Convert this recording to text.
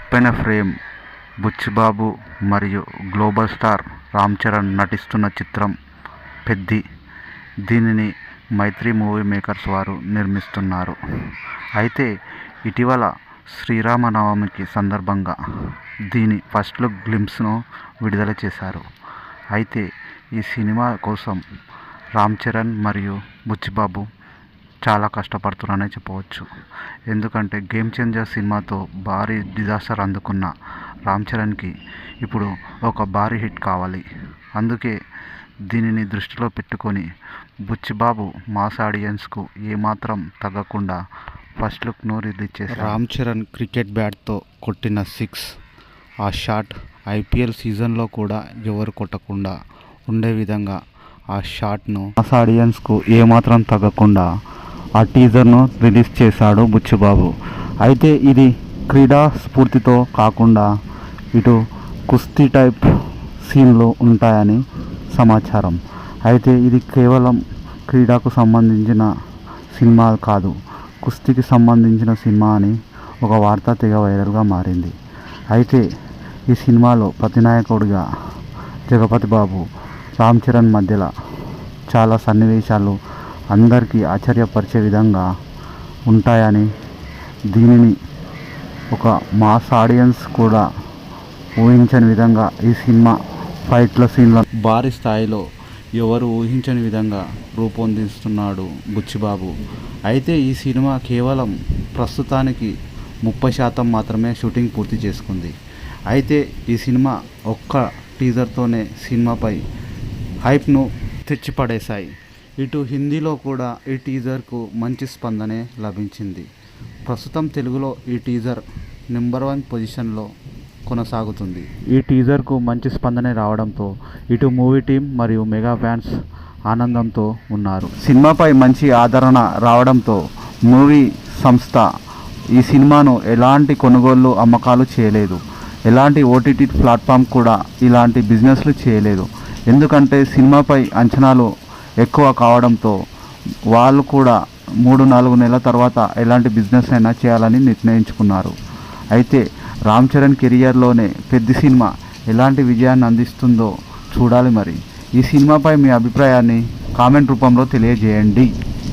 ఉప్పెన frame Buchibabu మరియు global star Ram Charan నటిస్తున్న చిత్రం పెద్ది. దీనిని మైత్రి మూవీ మేకర్స్ వారు నిర్మిస్తున్నారు. అయితే ఇటీవల శ్రీరామనవమికి సందర్భంగా దీని ఫస్ట్ లుక్ గ్లిమ్స్ను విడుదల చేశారు. అయితే ఈ సినిమా కోసం రామ్ చరణ్ మరియు బుచ్చిబాబు చాలా కష్టపడుతున్నారనే చెప్పవచ్చు. ఎందుకంటే గేమ్ చేంజర్ సినిమాతో భారీ డిజాస్టర్ అందుకున్న రామ్ చరణ్కి ఇప్పుడు ఒక భారీ హిట్ కావాలి. అందుకే దీనిని దృష్టిలో పెట్టుకొని బుచ్చిబాబు మాస్ ఆడియన్స్కు ఏమాత్రం తగ్గకుండా ఫస్ట్ లుక్ను రిలీజ్ చేశారు. రామ్ చరణ్ క్రికెట్ బ్యాట్తో కొట్టిన సిక్స్ ఆ షాట్ ఐపీఎల్ సీజన్లో కూడా ఎవరు కొట్టకుండా ఉండే విధంగా ఆ షాట్ను మాస్ ఆడియన్స్కు ఏమాత్రం తగ్గకుండా ఆ టీజర్ను రిలీజ్ చేశాడు బుచ్చిబాబు. అయితే ఇది క్రీడా స్ఫూర్తితో కాకుండా ఇటు కుస్తీ టైప్ సీన్లు ఉంటాయని సమాచారం. అయితే ఇది కేవలం క్రీడకు సంబంధించిన సినిమా కాదు కుస్తీకి సంబంధించిన సినిమా అని ఒక వార్త తెగ వైరల్గా మారింది. అయితే ఈ సినిమాలో ప్రతినాయకుడిగా జగపతి బాబు రామ్ చరణ్ మధ్యలో చాలా సన్నివేశాలు అందరికీ ఆశ్చర్యపరిచే విధంగా ఉంటాయని దీనిని ఒక మాస్ ఆడియన్స్ కూడా ఊహించని విధంగా ఈ సినిమా ఫైట్ల సీన్ల భారీ స్థాయిలో ఎవరు ఊహించని విధంగా రూపొందిస్తున్నాడు బుచ్చిబాబు. అయితే ఈ సినిమా కేవలం ప్రస్తుతానికి ముప్పై శాతం మాత్రమే షూటింగ్ పూర్తి చేసుకుంది. అయితే ఈ సినిమా ఒక్క టీజర్తోనే సినిమాపై హైప్ను తెచ్చిపడేశాయి. ఇటు హిందీలో కూడా ఈ టీజర్కు మంచి స్పందనే లభించింది. ప్రస్తుతం తెలుగులో ఈ టీజర్ నెంబర్ వన్ పొజిషన్లో కొనసాగుతుంది. ఈ టీజర్కు మంచి స్పందనే రావడంతో ఇటు మూవీ టీం మరియు మెగా ఫ్యాన్స్ ఆనందంతో ఉన్నారు. సినిమాపై మంచి ఆదరణ రావడంతో మూవీ సంస్థ ఈ సినిమాను ఎలాంటి కొనుగోళ్ళు అమ్మకాలు చేయలేదు. ఎలాంటి ఓటీటీ ప్లాట్ఫామ్ కూడా ఇలాంటి బిజినెస్లు చేయలేదు. ఎందుకంటే సినిమాపై అంచనాలు ఎక్కువ కావడంతో వాళ్ళు కూడా మూడు నాలుగు నెలల తర్వాత ఎలాంటి బిజినెస్ అయినా చేయాలని నిర్ణయించుకున్నారు. అయితే రామ్ చరణ్ కెరియర్లోనే పెద్ద సినిమా ఎలాంటి విజయాన్ని అందిస్తుందో చూడాలి మరి. ఈ సినిమాపై మీ అభిప్రాయాన్ని కామెంట్ రూపంలో తెలియజేయండి.